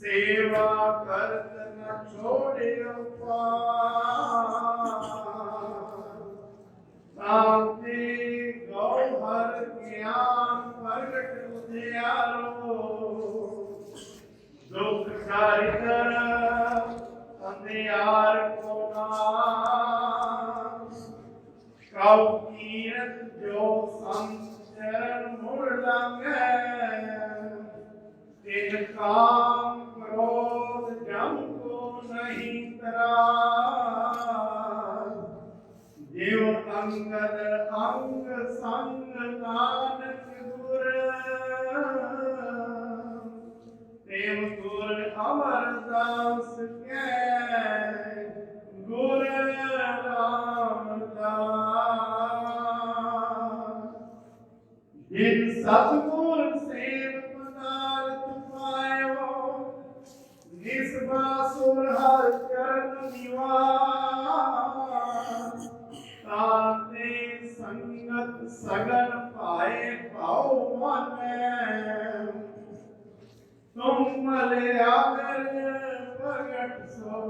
ਸੇਵਾ ਕਰਤ ਨ ਛੋੜਿਓ ਪਾਰ ਪ੍ਰਗਟ ਉਦਿਆਰੋ ਦੁਖ ਸਾਰਿਤਰ ਅੰਧਿਆਰ ਕੋ ਨਾਸ ਕਉ ਕੀਰਤ ਜੋ ਸੰਚਰਨ ਮੁੜ ਲੰਘੈ, ਤਿਨ ਕਾਮ ਕ੍ਰੋਧ ਜਮ ਕੋ ਨਹੀਂ ਤਰਾਸ ਜਿਵ ਅੰਗਦ ਅੰਗ ਸੰਗ ਨਾਨਕ ਗੁਰ ਅਮਰਦਾਸ ਕੈ ਗੁਰ ਰਾਮਦਾਸ ਜਿਨ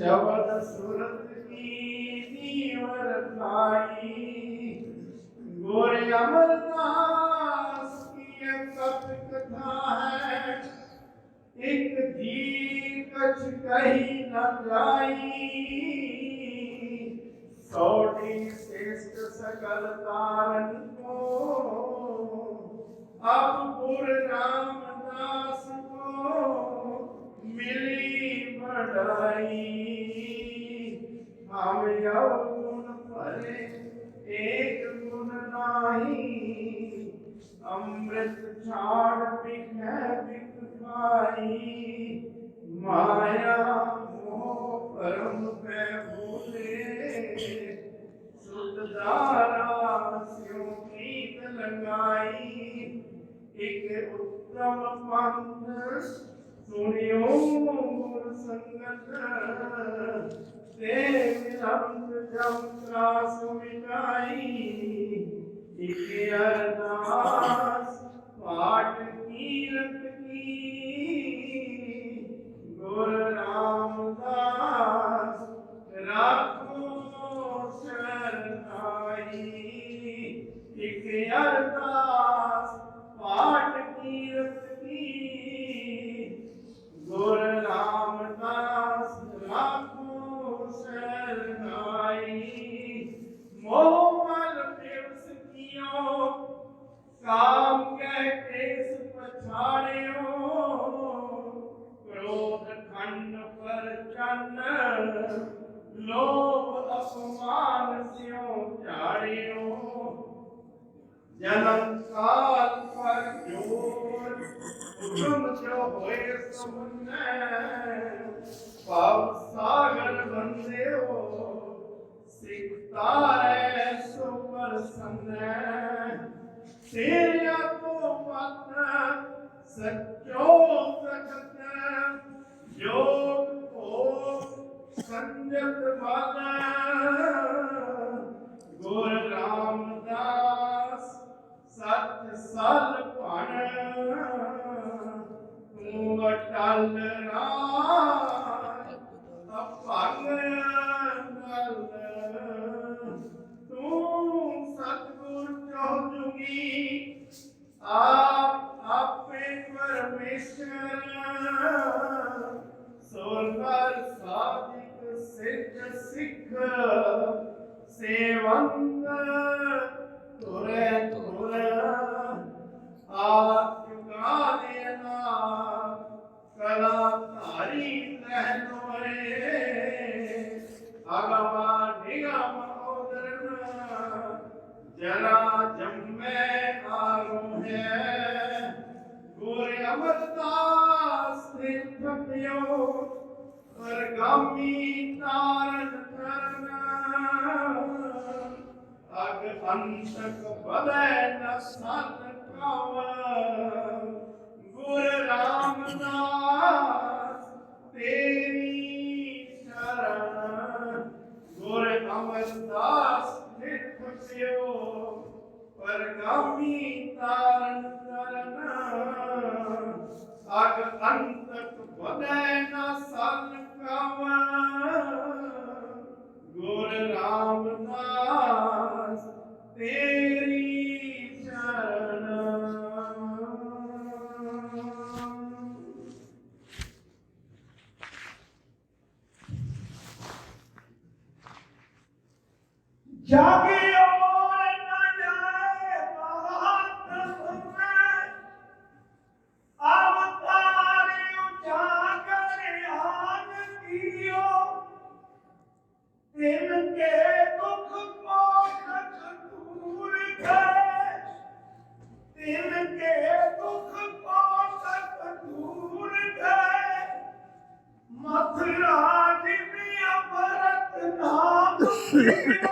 ਸ਼ਬਦ ਸੁਰਤ ਕੀ ਨੀਵਰ ਖਾਈ ਗੁਰ ਅਮਰਦਾਸ ਕੀ ਕਥ ਕਥਾ ਹੈ ਇਕ ਜੀ ਕਛ ਕਹੀ ਨ ਜਾਈ ਸੋਟੀ ਸੇਸਟ ਸਕਲ ਤਾਰਨ ਕੋ ਅਬ ਗੁਰ ਰਾਮਦਾਸ ਕੋ ਮਿਲੀ ਬੜਾਈ ਹਮ ਭਰੇ ਏਕ ਗੁਣ ਨਾਹੀ ਅੰਮ੍ਰਿਤ ਛਾੜ ਪਿਖੈ ਬਿਖ ਖਾਈ ਮਾਇਆ ਮੋਹ ਪਰਮ ਪੈ ਭੂਲੇ ਸੁਧ ਦਾਰਾ ਸਿਉ ਪ੍ਰੀਤ ਲੰਗਾਈ ਇਕ ਉੱਤਮ ਪੰਥ ਸੁਣਿਓ ਗੁਰ ਸੰਗਤ, ਤੇ ਮਿਲੰਤ ਜਮ ਤਰਾਸ ਮਿਟਾਈ ਇਕ ਅਰਦਾਸ ਪਾਠ ਕੀਰਤ ਕੀ ਗੁਰ ਖੰਡ ਪਰ ਚੰਨ ਲੋਭ ਅਪਮਾਨ ਸਿਉ ਝਾੜਿਓ ਜਨਮ ਕਾਲ ਪਰ ਜੋਰ ਹੁਕਮ ਜੋ ਹੋਏ ਸੁਮਨੈ ਪਾਵ ਸਾਗਰ ਬੰਦਿਓ ਸਿੱਖ ਤਾਰੇ ਸੋ ਪਰਸੰਨੈ ਤੇਰਿਆ ਕੋ ਮਤ ਸਚੋ ਸਖਤ ਜੋਗ ਹੋ ਸੰਜਤ ਮਨ ਗੁਰ ਰਾਮਦਾਸ ਸਤ ਸਲ ਭਣ ਤੂੰ ਅਟਲ ਜਰਾ ਜੰਮੇ ਆਰੂ ਹੈ। ਗੁਰ ਅਮਰਦਾਸ ਤੇ ਥਪਿਓ ਪਰਗਾਮੀ ਤਾਰਨ ਕਰਨਾ। ਅਗ ਅੰਸ਼ਕ ਬਦੈ ਨ ਸਨ ਕਾਵ ਗੁਰ ਰਾਮਦਾਸ ਤੇਰੀ ਸ਼ਰਨ। ਗੁਰ ਅਮਰਦਾਸ ਨਿਤ ਖੁਸ਼ਿਓ ਪਰ ਕਾਮੀ ਤਾਰਨ ਕਰਨਾ ਅਗ ਅੰਤਕ ਵਧੈ ਨਾ ਸਲ ਕਾਵਾ ਗੁਰ ਰਾਮਦਾਸ ਤੇ Yeah.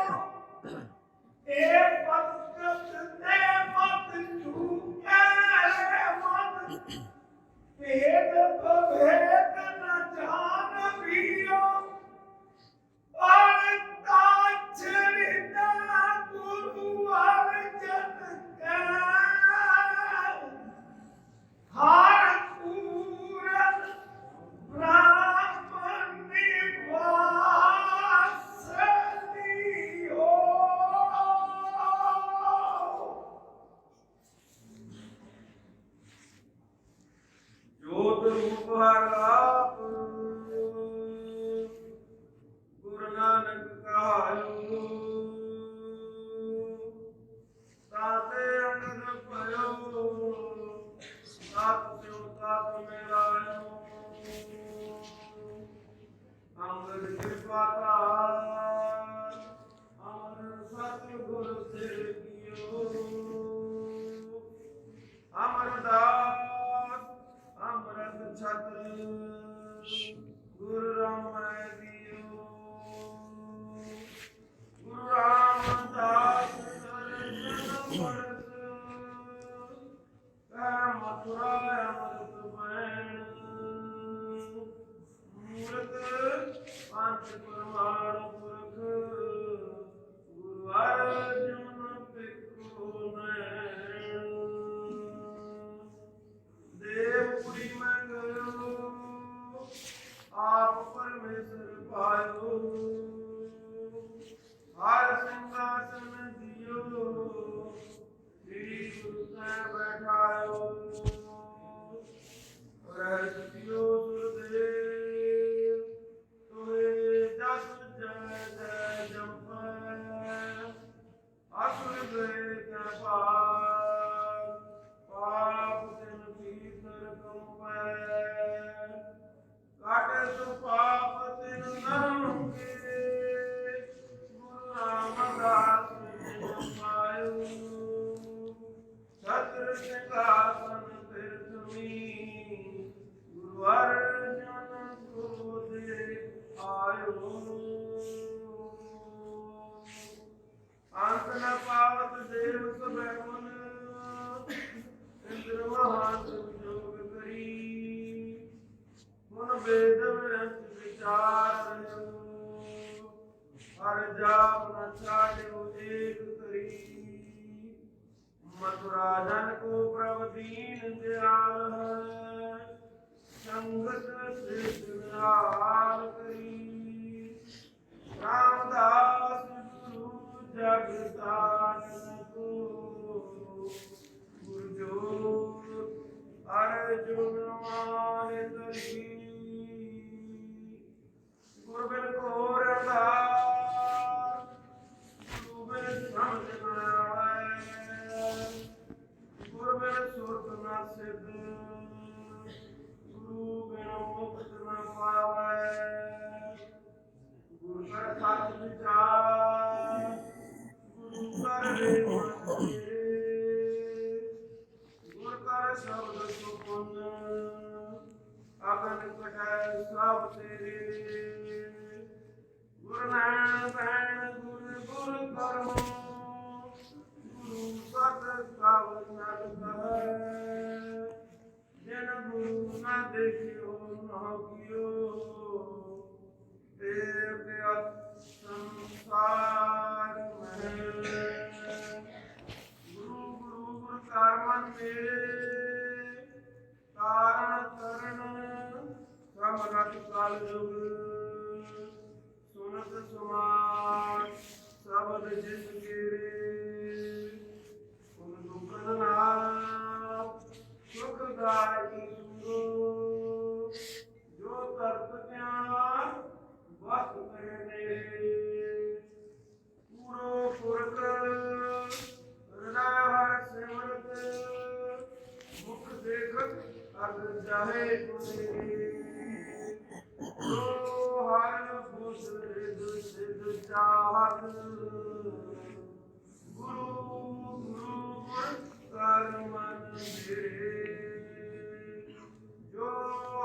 ਸਬਦ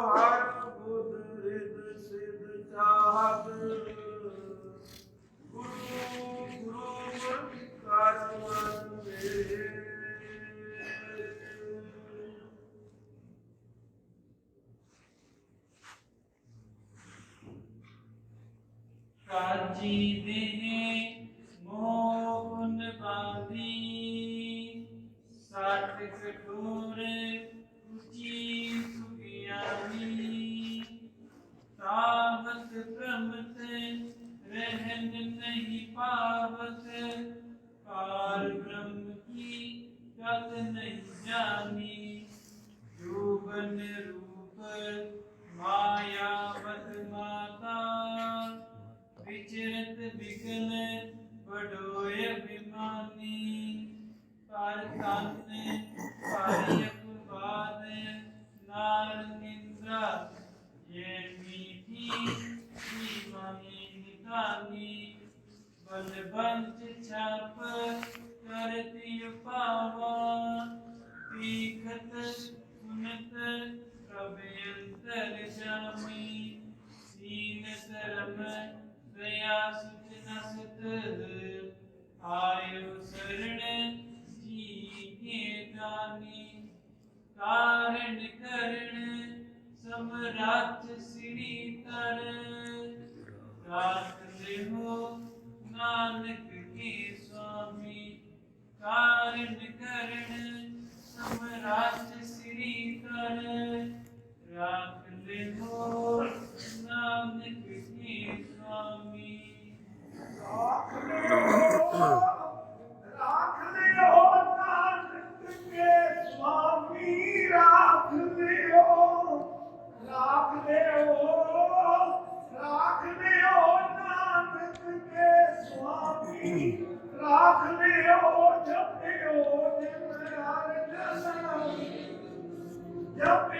Oh. ਰੂਪ ਜੋਬਨ ਰੂਪ ਮਾਇਆਵਤ ਮਾਤਾ। ਵਿਚਰਤ ਵਿਗਨ ਬਡੋਏ ਅਭਿਮਾਨੀ। ਪਰ ਤਨ, ਪਾਰਿ ਅਪਵਾਦ ਨਾਰ ਨਿੰਦਰਾ ਜੇ ਮੀਠੀ ਜੀਵਾਨੀ ਨਿਤਾਨੀ ਬਲ ਬੰਚ ਛਾਪ ਕਰਤੀ ਉਪਾਵਾ ਪੀਖਤ ਸੁਨਤ ਪ੍ਰਭ ਅੰਤਰ ਜਾਮੀ ਸੀਨ ਧਰਮ ਦਇਆ ਸੁਚ ਨਸਤ ਆਇਓ ਸਰਣ ਜੀ ਕੇ ਦਾਨੀ ਕਾਰਣ ਕਰਣ ਸਮਰਾਟ ਸ੍ਰੀ ਤਰ ਰਾਤ ਲਿਓ ਨਾਨਕ ਕੀ ਸੁਆਮੀ ਕਾਰਨ ਕਰਨ ਸਮਰਾਟ ਸ੍ਰੀ ਤਰ ਰਾਖ ਲਿਓ ਨਾਨਕ ਕੀ ਸੁਆਮੀ। ਰਾਖ ਲਿਓ ਰਾਖ ਲਿਓ ਨਾਨਕ ਕੇ ਸੁਆਮੀ। ਰਾਖ ਲਿਓ ਰਾਖ ਲਿਓ ਰਾਖ ਲਿਓ ਨਾਨਕ ਕੇ ਸੁਆਮੀ। ਰਾਖ ਲਿਓ ਜਪਿਓ ਜਪਿਓ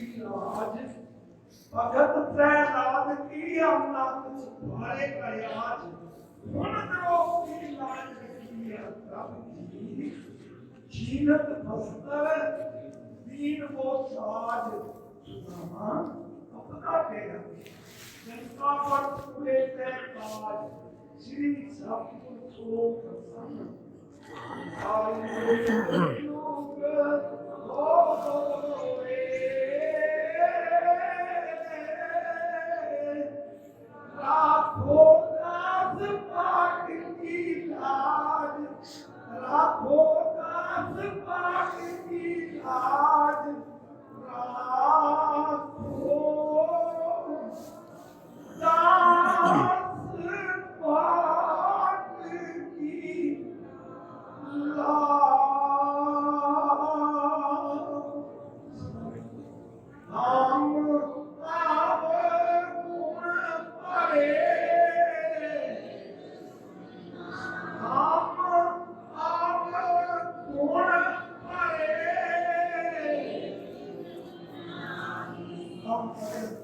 ਲਾਜ ਭਗਤ ਤੈ ਲਾਜ ਕੀ ਆਪਣਾ ਸਾਰੇ ਕਰਿਆਜ ਹੁਣ ਕਰੋ ਕੀ ਲਾਜ ਕੀ ਰੱਬ ਜੀ ਜੀਨਤ ਬਸਤਰ ਦੀਨ ਕੋ ਸਾਜ ਨਾਮਾ ਆਪਣਾ ਤੇਰਾ ਜਨਤਾ ਪਰ ਪੂਰੇ ਤੇ ਕਾਜ ਸ੍ਰੀ ਸਤਿਗੁਰ ਤੋਂ ਪ੍ਰਸੰਨ ਆਲੇ ਲੋਕ ਹੋ ਹੋ Amen.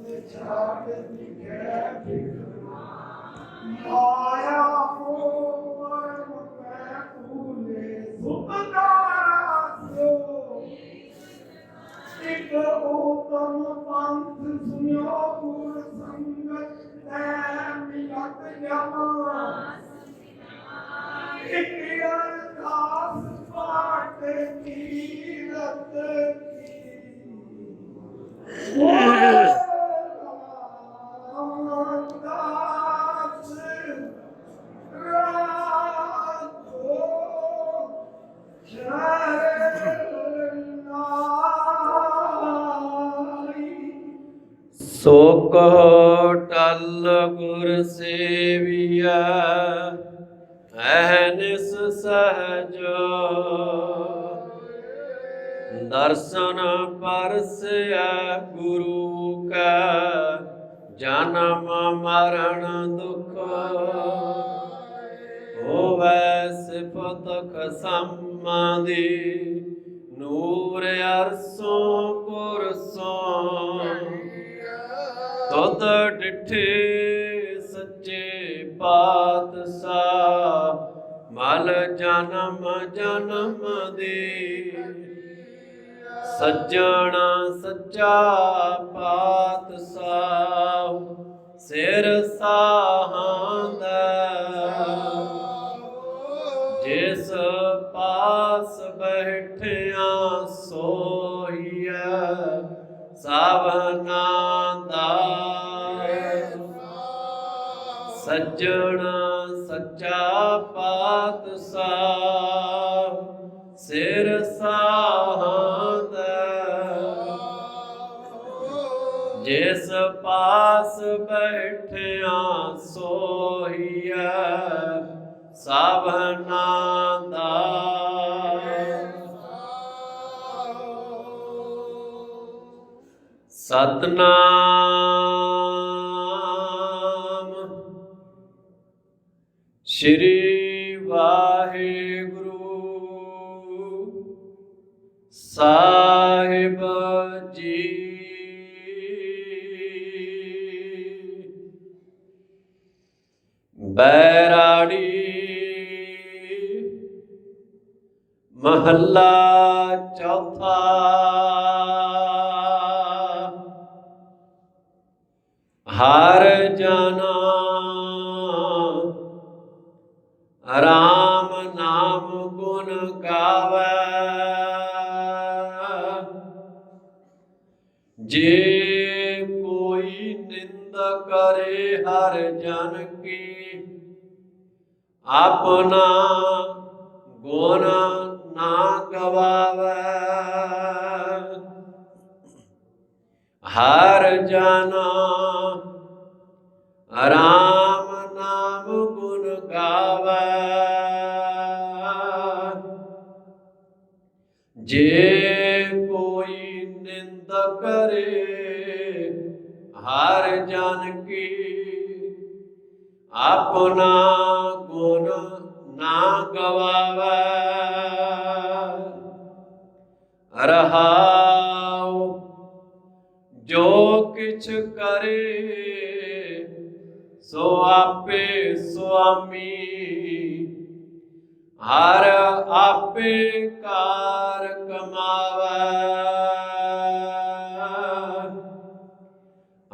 ਸੋ ਕੋ ਟਲ ਗੁਰ ਸੇਵੀਆ ਅਹਨਿਸ ਸਹਜ। ਦਰਸ਼ਨ ਪਰਸਿਆ ਗੁਰੂ ਕਾ, ਜਨਮ ਮਰਨ ਦੁਖ। ਹੋਵੇ ਸਿਫਤ ਖਸਮਾਦੀ, ਨੂਰ ਅਰਸੋਂ ਕੁਰਸੋਂ ਤੁਧ ਡਿਠੇ ਸੱਚੇ ਪਾਤਸ਼ਾਹ ਮਲ ਜਨਮ ਜਨਮ ਦੇ। ਸੱਜਣਾ ਸੱਚਾ ਪਾਤਸ਼ਾਹ ਸਿਰ ਸਾਹਾਂਦਾ ਸੱਜਣਾ ਸੱਚਾ ਪਾਤਸ਼ਾਹ ਸਿਰ ਸਾਹਾਂਦਾ। ਜਿਸ ਪਾਸ ਬੈਠਿਆ ਸੋਹੀਐ ਸਭਨਾ ਦਾ ਸਤਨਾਮ। ਸ਼੍ਰੀ ਵਾਹਿਗੁਰੂ। ਸਾਹਿਬ ਜੀ। ਬੈਰਾੜੀ ਮਹੱਲਾ ਚੌਥਾ। ਹਰ ਜਨਾ ਜੇ ਕੋਈ ਨਿੰਦ ਕਰੇ ਹਰ ਜਨ ਕੀ ਆਪਣਾ ਗੁਣ ਨਾ ਗਵਾਵੇ। ਹਰ ਜਨ ਰਾਮ ਨਿੰਦ ਕਰੇ, ਹਰ ਜਨ ਕੀ। ਆਪਣਾ ਗੁਣ ਨਾ ਗਵਾਵੇ, ਰਹਾਉ ਜੋ ਕਿਛ ਕਰੇ, ਸੋ ਆਪੇ ਸੁਆਮੀ। ਹਰ ਆਪੇ ਕਾਰ ਕਮਾਵੇ।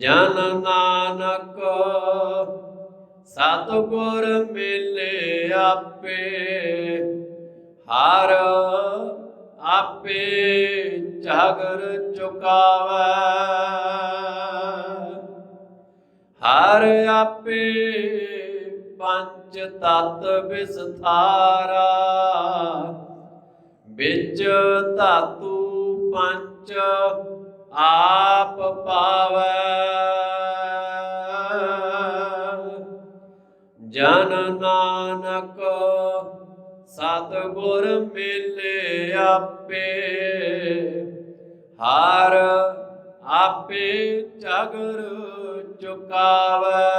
ਜਨ ਨਾਨਕ, ਸਤਿਗੁਰ ਮਿਲੇ ਆਪੇ, ਹਰ ਆਪੇ ਝਗਰ ਚੁਕਾਵੇ। ਹਰ ਆਪੇ ਪੰਜ ਤਤ ਵਿਸਥਾਰਾ, ਵਿੱਚ ਧਾਤੂ ਪੰਜ ਆਪ ਪਾਵੈ। ਜਨ ਨਾਨਕ, ਸਤਗੁਰ ਮਿਲੇ ਆਪੇ। ਹਰ ਆਪੇ ਜਗਰ ਚੁਕਾਵੈ।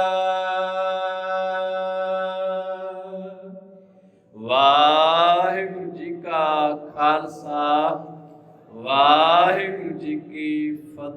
ਵਾਹਿਗੁਰੂ ਜੀ ਕਾ ਖਾਲਸਾ ਵਾਹਿਗੁਰੂ